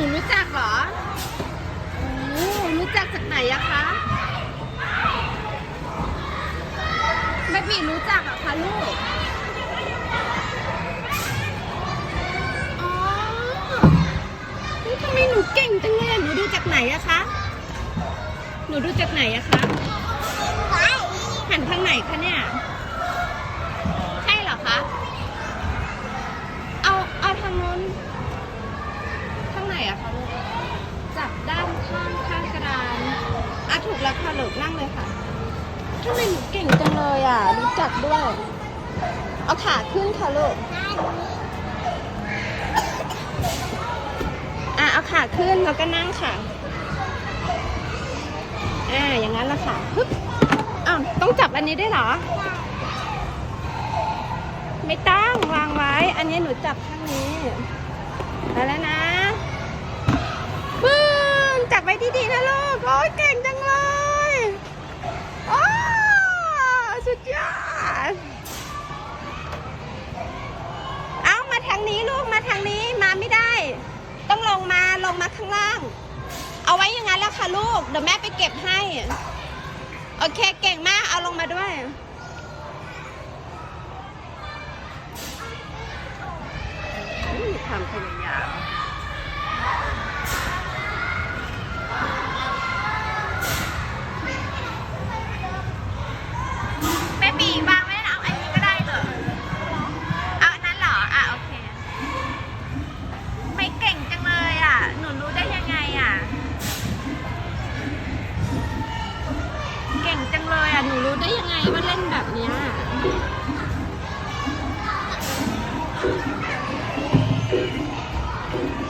นูรู้จักเหรอโอ้รู้จักจากไหนอะคะแม่ปีรู้จักอะคะลูกอ๋อนี่ทำไมหนูเก่งจังเลยอะหนูดูจากไหนอะคะ หนูดูจากไหนอะคะ หันทางไหนคะเนี่ย ใช่เหรอคะ เอา เอาทางโน้น ทางไหนอะคะลูก จับด้านข้างข้างกระดานอะถูกแล้วค่ะลูก นั่งเลยค่ะทำไมหนูเก่งจังเลยอะ รู้จักด้วย เอาขาขึ้นค่ะลูกอะเอาขาขึ้นแล้วก็นั่งค่ะ อ่า อย่างนั้นละค่ะฮึบอ้าวต้องจับอันนี้ได้เหรอ ไม่ต้องวางไว้ อันนี้หนูจับข้างนี้เอาแล้วนะปึ้งจับไว้ดีๆนะลูก โอ้ยเก่งจังเลยโอ้สุดยอด เอามาทางนี้ลูก มา ทางนี้มาไม่ได้ ต้องลงมาลงมาข้างล่าง เอาไว้อย่างนั้นแล้วค่ะลูก เดี๋ยวแม่ไปเก็บให้ โอเคเก่งมาก เอาลงมาด้วยมีความพยายาม หนูรู้ได้ยังไงว่าเล่นแบบเนี้ย